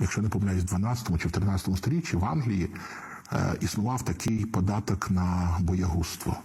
якщо не помиляюсь, в 12 чи в 13 сторіччі в Англії е, існував такий податок на боягузтво.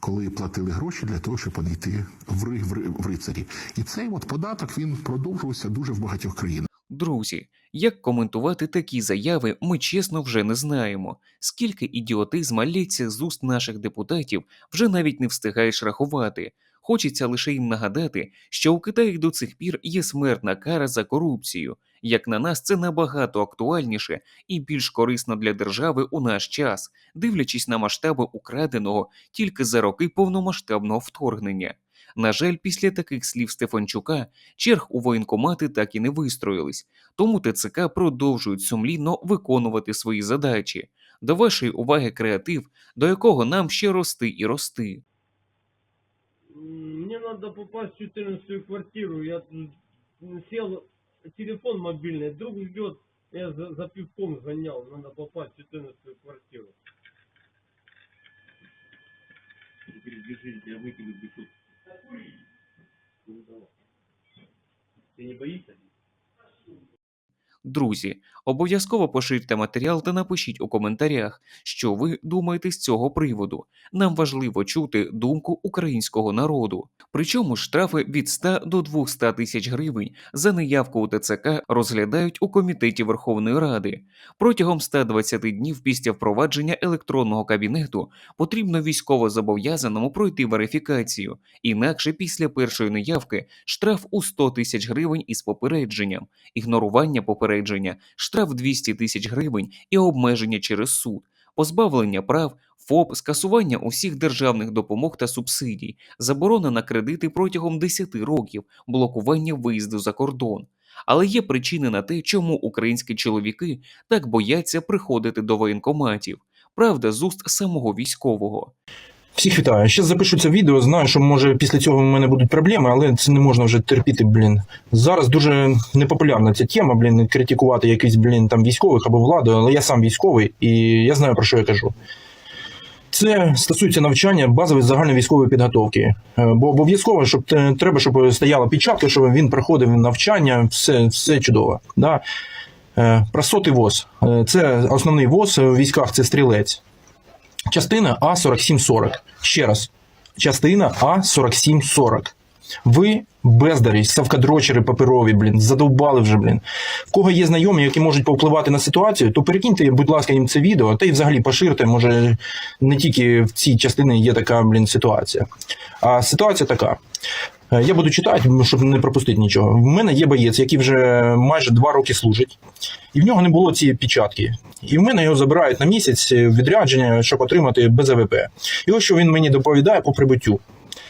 Коли платили гроші для того, щоб вони йти в, ри- в, ри- в рицарі. І цей от податок він продовжувався дуже в багатьох країнах. Друзі, як коментувати такі заяви, ми чесно вже не знаємо. Скільки ідіотизма лється з уст наших депутатів, вже навіть не встигаєш рахувати. Хочеться лише їм нагадати, що у Китаї до цих пір є смертна кара за корупцію. Як на нас, це набагато актуальніше і більш корисно для держави у наш час, дивлячись на масштаби украденого тільки за роки повномасштабного вторгнення. На жаль, після таких слів Стефанчука черг у воєнкомати так і не вистроїлись, тому ТЦК продовжують сумлінно виконувати свої задачі. До вашої уваги креатив, до якого нам ще рости і рости. М, Мне надо попасть в 14 квартиру. Я сел, телефон мобильный, друг ждет. Я за, за пивком гонял. Надо попасть в 14 квартиру. Теперь бежишь, я выкину. Ну, давай. Ты не боишься? Друзі, обов'язково поширте матеріал та напишіть у коментарях, що ви думаєте з цього приводу. Нам важливо чути думку українського народу. Причому штрафи від 100 до 200 тисяч гривень за неявку у ТЦК розглядають у комітеті Верховної Ради. Протягом 120 днів після впровадження електронного кабінету потрібно військовозобов'язаному пройти верифікацію, інакше після першої неявки штраф у 100 тисяч гривень із попередженням, ігнорування попередження, штраф 200 тисяч гривень і обмеження через суд, позбавлення прав, ФОП, скасування усіх державних допомог та субсидій, заборона на кредити протягом 10 років, блокування виїзду за кордон. Але є причини на те, чому українські чоловіки так бояться приходити до воєнкоматів. Правда, з уст самого військового. Всіх вітаю. Ще запишу це відео. Знаю, що може після цього в мене будуть проблеми, але це не можна вже терпіти, блін. Зараз дуже непопулярна ця тема, блін, критикувати якийсь, блін, там військових або владу, але я сам військовий і я знаю про що я кажу. Це стосується навчання базової загальновійськової підготовки. Е, Бо обов'язково, щоб треба, щоб стояла печатка, щоб він проходив навчання, все, все чудово. Да? Е, Про сотий ВОЗ. Е, Це основний ВОЗ в військах, це стрілець. Частина А4740. Ще раз. Частина А4740. Ви бездарі, савкадрочери паперові, блін, задовбали вже, блін. В кого є знайомі, які можуть повпливати на ситуацію, то перекиньте, будь ласка, їм це відео, та й взагалі поширте, може, не тільки в цій частині є така, блін, ситуація. А ситуація така. Е, Я буду читати, щоб не пропустити нічого. В мене є боєць, який вже майже два роки служить, і в нього не було цієї печатки. І в мене його забирають на місяць відрядження, щоб отримати без АВП. І ось що він мені доповідає по прибуттю.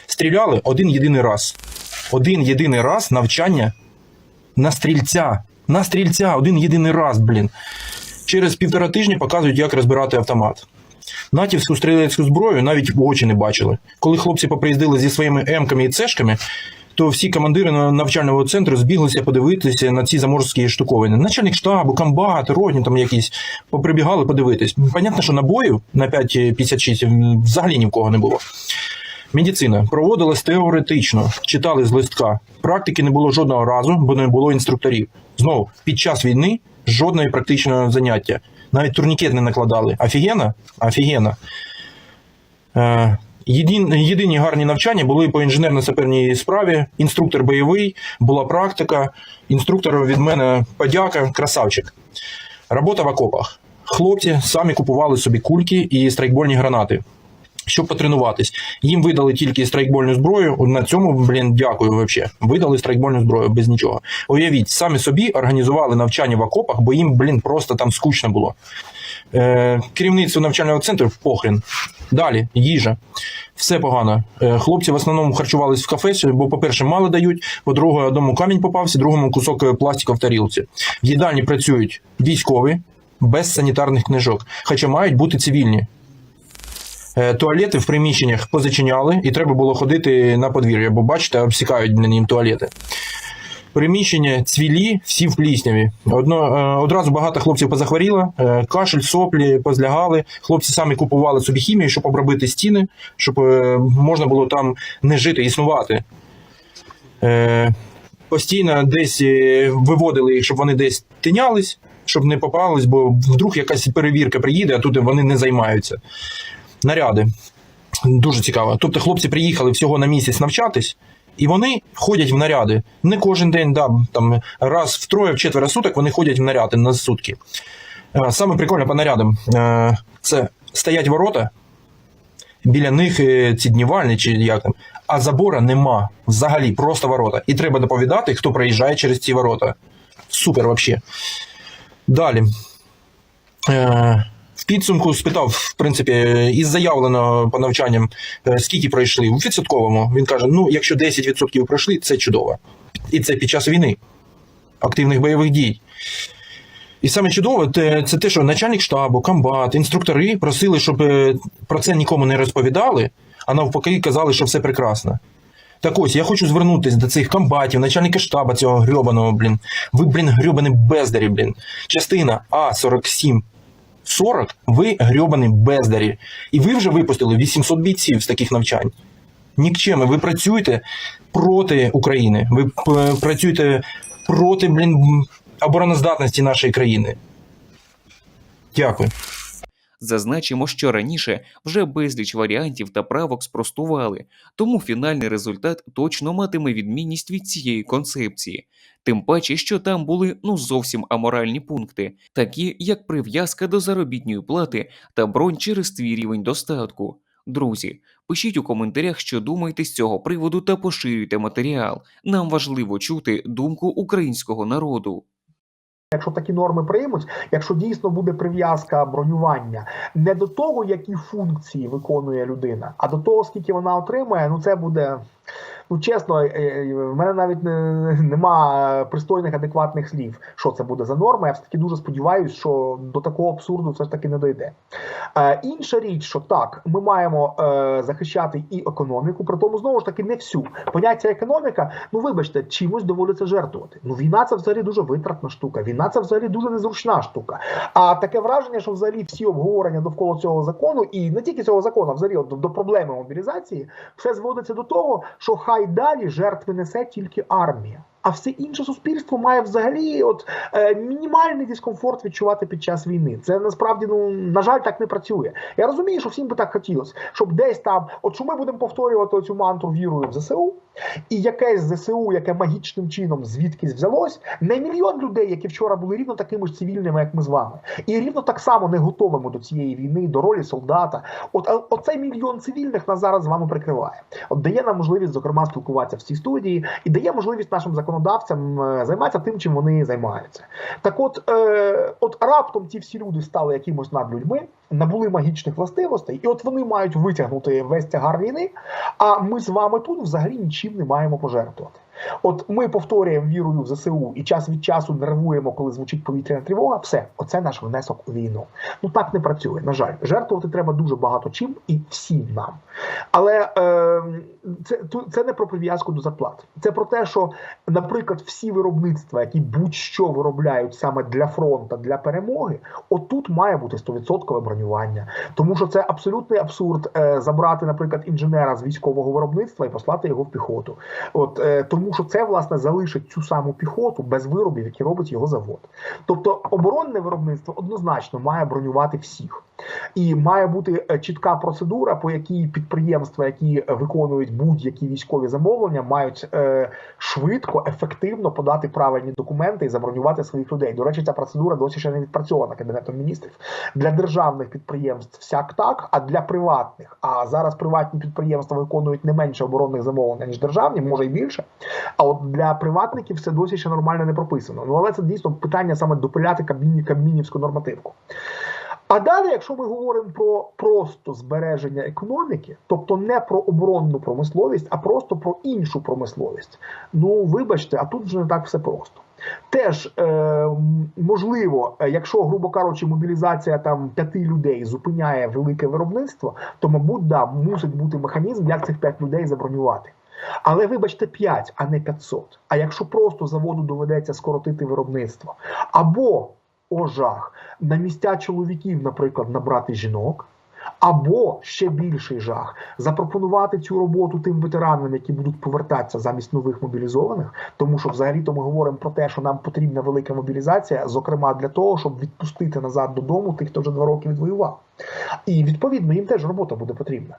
Стріляли один єдиний раз. Один єдиний раз навчання на стрільця. На стрільця один єдиний раз, блін. Через півтора тижні показують, як розбирати автомат. Натівську стрілецьку зброю навіть в очі не бачили. Коли хлопці поприїздили зі своїми емками і цешками, то всі командири навчального центру збіглися подивитися на ці заморські штуковини. Начальник штабу, комбат, родні там якісь поприбігали подивитись. Понятно, що набоїв на 5,56 взагалі ні в кого не було. Медицина проводилась теоретично, читали з листка. Практики не було жодного разу, бо не було інструкторів. Знову, під час війни жодної практичного заняття. Навіть турнікет не накладали. Офігенно? Офігенно. Е, єдині гарні навчання були по інженерно-саперній справі. Інструктор бойовий, була практика. Інструктору від мене подяка, красавчик. Робота в окопах. Хлопці самі купували собі кульки і страйкбольні гранати. Щоб потренуватись, їм видали тільки страйкбольну зброю. На цьому, блін, дякую вообще. Видали страйкбольну зброю без нічого. Уявіть, самі собі організували навчання в окопах, бо їм, блін, просто там скучно було. Е, керівництво навчального центру похрен. Далі, їжа. Все погано. Е, хлопці в основному харчувались в кафе, бо, по-перше, мало дають, по-друге, одному камінь попався, другому кусок е, пластика в тарілці. В їдальні працюють військові без санітарних книжок, хоча мають бути цивільні. Е, Туалети в приміщеннях позачиняли, і треба було ходити на подвір'я, бо бачите, обсікають блін, їм туалети. Приміщення цвілі, всі в плісняві. Одно, е, одразу багато хлопців позахворіло, е, кашель, соплі, позлягали. Хлопці самі купували собі хімію, щоб обробити стіни, щоб можна було там не жити, існувати. Постійно десь виводили їх, щоб вони десь тинялись, щоб не попались, бо вдруг якась перевірка приїде, а тут вони не займаються. Наряди. Дуже цікаво. Тобто хлопці приїхали всього на місяць навчатись, і вони ходять в наряди. Не кожен день, да, там раз в троє, в четверо суток вони ходять в наряди на сутки. Е, Саме прикольне по нарядам е, це стоять ворота, біля них е, ці днівальні чи як там, а забора нема. Взагалі, просто ворота. І треба доповідати, хто проїжджає через ці ворота. Супер взагалі. Далі. Підсумку спитав, в принципі, із заявленого по навчанням, е, скільки пройшли. У відсотковому він каже: ну, якщо 10% пройшли, це чудово. І це під час війни, активних бойових дій. І саме чудове те- це те, що начальник штабу, комбат, інструктори просили, щоб е, про це нікому не розповідали, а навпаки казали, що все прекрасно. Так ось, я хочу звернутися до цих комбатів, начальника штаба цього грьобаного, блін. Ви, блін, грьобані бездарі, блін. Частина А47 40, ви грьобані бездарі. І ви вже випустили 800 бійців з таких навчань. Нікчеми, ви працюєте проти України. Ви працюєте проти, блін, обороноздатності нашої країни. Дякую. Зазначимо, що раніше вже безліч варіантів та правок спростували, тому фінальний результат точно матиме відмінність від цієї концепції. Тим паче, що там були ну зовсім аморальні пункти, такі як прив'язка до заробітної плати та бронь через твій рівень достатку. Друзі, пишіть у коментарях, що думаєте з цього приводу та поширюйте матеріал. Нам важливо чути думку українського народу. Якщо такі норми приймуть, якщо дійсно буде прив'язка бронювання не до того, які функції виконує людина, а до того, скільки вона отримує, ну це буде. Ну, чесно, е, е, в мене навіть не, нема пристойних адекватних слів, що це буде за норма. Я все таки дуже сподіваюся, що до такого абсурду все ж таки не дойде. Е, інша річ, що так, ми маємо захищати і економіку, при тому знову ж таки не всю. Поняття економіка, ну вибачте, чимось доводиться жертвувати. Ну війна це взагалі дуже витратна штука. Війна це взагалі дуже незручна штука. А таке враження, що взагалі всі обговорення довкола цього закону, і не тільки цього закону, а взагалі до проблеми мобілізації, все зводиться до того, що хай далі жертви несе тільки армія. А все інше суспільство має взагалі от е, мінімальний дискомфорт відчувати під час війни. Це насправді ну на жаль так не працює. Я розумію, що всім би так хотілося, щоб десь там, от що ми будемо повторювати цю мантру вірою в ЗСУ, і якесь ЗСУ, яке магічним чином звідкись взялось, не мільйон людей, які вчора були рівно такими ж цивільними, як ми з вами, і рівно так само не готовими до цієї війни, до ролі солдата. От оцей мільйон цивільних нас зараз з вами прикриває. От дає нам можливість, зокрема, спілкуватися в цій студії, і дає можливість нашим законодавцям е, займатися тим, чим вони займаються. Так, от, е, от раптом ті всі люди стали якимось над людьми, набули магічних властивостей, і от вони мають витягнути весь тягар війни. А ми з вами тут взагалі нічим не маємо пожертвувати. От ми повторюємо вірою в ЗСУ і час від часу нервуємо, коли звучить повітряна тривога. Все, оце наш внесок у війну. Ну так не працює. На жаль, жертвувати треба дуже багато чим і всім нам. Але е, це, це не про прив'язку до зарплат. Це про те, що, наприклад, всі виробництва, які будь-що виробляють саме для фронту, для перемоги, отут має бути 100% бронювання. Тому що це абсолютний абсурд е, забрати, наприклад, інженера з військового виробництва і послати його в піхоту. От е, тому, що це власне залишить цю саму піхоту без виробів, які робить його завод. Тобто оборонне виробництво однозначно має бронювати всіх. І має бути е, чітка процедура, по якій підприємства, які виконують будь-які військові замовлення, мають е, швидко, ефективно подати правильні документи і забронювати своїх людей. До речі, ця процедура досі ще не відпрацьована кабінетом міністрів. Для державних підприємств всяк так, а для приватних. А зараз приватні підприємства виконують не менше оборонних замовлень, ніж державні, може і більше. А от для приватників все досі ще нормально не прописано. Ну але це дійсно питання саме допиляти кабміні, кабмінівську нормативку. А далі, якщо ми говоримо про просто збереження економіки, тобто не про оборонну промисловість, а просто про іншу промисловість, ну вибачте, а тут вже не так все просто. Теж е, можливо, якщо, грубо кажучи, мобілізація там п'яти людей зупиняє велике виробництво, то мабуть, да, мусить бути механізм, як цих п'ять людей забронювати. Але вибачте, 5, а не 500. А якщо просто заводу доведеться скоротити виробництво, або о жах, на місця чоловіків, наприклад, набрати жінок. Або ще більший жах запропонувати цю роботу тим ветеранам, які будуть повертатися замість нових мобілізованих, тому що взагалі-то ми говоримо про те, що нам потрібна велика мобілізація, зокрема для того, щоб відпустити назад додому тих, хто вже два роки відвоював. І відповідно їм теж робота буде потрібна.